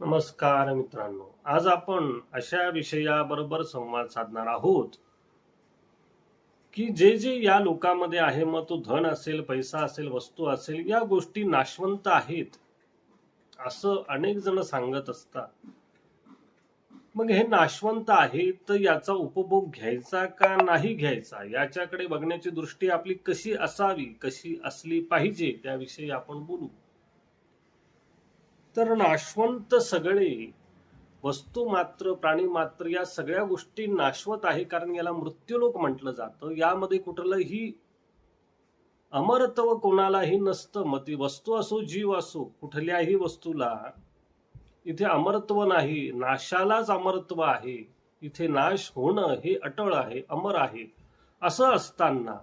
नमस्कार मित्रांनो. आज आपण अशा विषयाबरोबर संवाद साधणार आहोत की जे जे या लोकांमध्ये आहे मग तो धन असेल पैसा असेल वस्तू असेल या गोष्टी नाशवंत आहेत असं अनेक जण सांगत असतात. मग हे नाशवंत आहे तर याचा उपभोग घ्यायचा का नाही घ्यायचा? याच्याकडे बघण्याची दृष्टी आपली कशी असावी कशी असली पाहिजे त्याविषयी आपण बोलू. तर नाशवंत सगळे वस्तू मात्र प्राणी मात्र या सगळ्या गोष्टी नाशवत आहे कारण याला मृत्यूलोक म्हटलं जातं. यामध्ये कुठलंही अमरत्व कोणालाही नसतं. मग ती वस्तू असो जीव असो कुठल्याही वस्तूला इथे अमरत्व नाही. नाशालाच अमरत्व आहे. इथे नाश होणं हे अटळ आहे अमर आहे असं असताना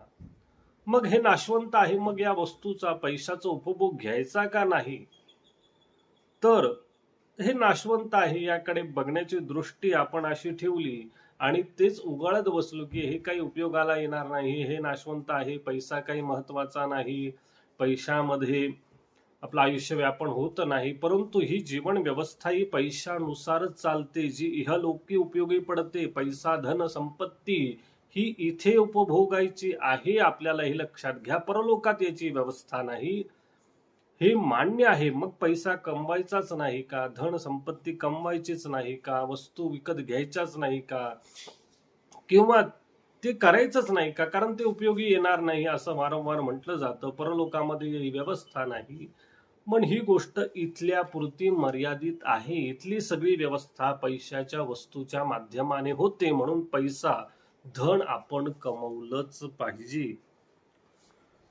मग हे नाशवंत आहे. मग या वस्तूचा पैशाचा उपभोग घ्यायचा का नाही? तर हे नाशवंत आहे याकडे बघण्याची दृष्टी आपण अशी ठेवली आणि तेच उगाळत बसलो की हे काही उपयोगाला येणार नाही हे नाशवंत आहे पैसा काही महत्त्वाचा नाही पैशामध्ये आपलं आयुष्य व्यापन होत नाही परंतु ही जीवन व्यवस्था ही पैशानुसारच चालते जी इहलोकी उपयोगी पडते पैसा धन संपत्ती ही इथे उपभोगायची आहे आपल्याला हे लक्षात घ्या परलोकात याची व्यवस्था नाही. हे मान्य आहे. मग पैसा कमवायचाच नाही का? धन संपत्ती कमवायचीच नाही का? वस्तू विकत घ्यायच्याच नाही का? किंवा ते करायचंच नाही का? कारण ते उपयोगी येणार नाही असं वारंवार म्हटलं जातं. परलोकामध्ये व्यवस्था नाही. पण ही गोष्ट इथल्या पुरती मर्यादित आहे. इथली सगळी व्यवस्था पैशाच्या वस्तूच्या माध्यमाने होते. म्हणून पैसा धन आपण कमवलंच पाहिजे.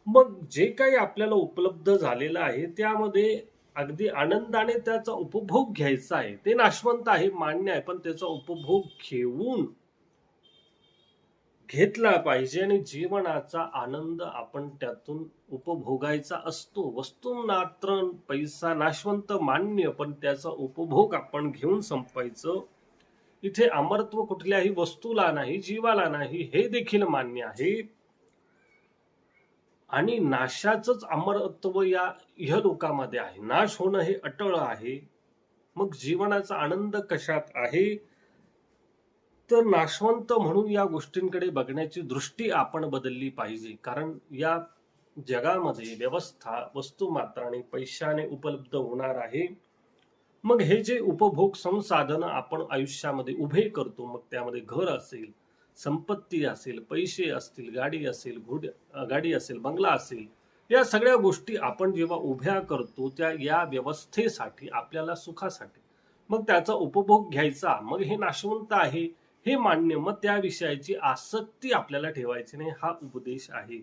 मग जे काही आपल्याला उपलब्ध झालेलं आहे त्यामध्ये अगदी आनंदाने त्याचा उपभोग घ्यायचा आहे. ते नाशवंत आहे मान्य आहे पण त्याचा उपभोग घेऊन घेतला पाहिजे आणि जीवनाचा आनंद आपण त्यातून उपभोगायचा असतो. वस्तू मात्र पैसा नाशवंत मान्य पण त्याचा उपभोग आपण घेऊन संपायचं. इथे अमरत्व कुठल्याही वस्तूला नाही जीवाला नाही हे देखील मान्य आहे. आणि नाशाचंच अमरत्व या इहलोकामध्ये आहे. नाश होणं हे अटळ आहे. मग जीवनाचा आनंद कशात आहे? तर नाशवंत म्हणून या गोष्टींकडे बघण्याची दृष्टी आपण बदलली पाहिजे. कारण या जगामध्ये व्यवस्था वस्तू मात्र आणि पैशाने उपलब्ध होणार आहे. मग हे जे उपभोग संसाधन आपण आयुष्यामध्ये उभे करतो मग त्यामध्ये घर असेल संपत्ती असेल पैसे असतील गाडी असेल घोड गाडी असेल बंगला असेल या सगळ्या गोष्टी आपण जेव्हा उभ्या करतो त्या या व्यवस्थेसाठी आपल्याला सुखासाठी. मग त्याचा उपभोग घ्यायचा. मग हे नाशवंत आहे हे मान्य. मग त्या विषयाची आसक्ती आपल्याला ठेवायची नाही हा उपदेश आहे.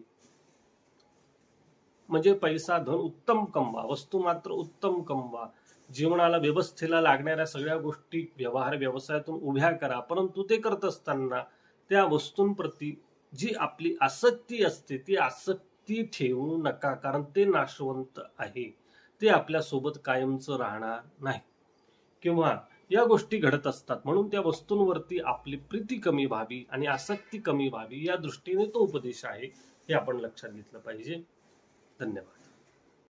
म्हणजे पैसा धन उत्तम कमवा वस्तू मात्र उत्तम कमवा. जीवनाला व्यवस्थेला लागणाऱ्या सगळ्या गोष्टी व्यवहार व्यवसायातून उभ्या करा. परंतु ते करत असताना त्या वस्तूंप्रती जी आपली आसक्ती असते ती आसक्ती ठेवू नका कारण ते नाशवंत आहे. ते आपल्यासोबत कायमचं राहणार नाही. किंवा या गोष्टी घडत असतात म्हणून त्या वस्तूंवरती आपली प्रीती कमी व्हावी आणि आसक्ती कमी व्हावी या दृष्टीने तो उपदेश आहे हे आपण लक्षात घेतलं पाहिजे. धन्यवाद.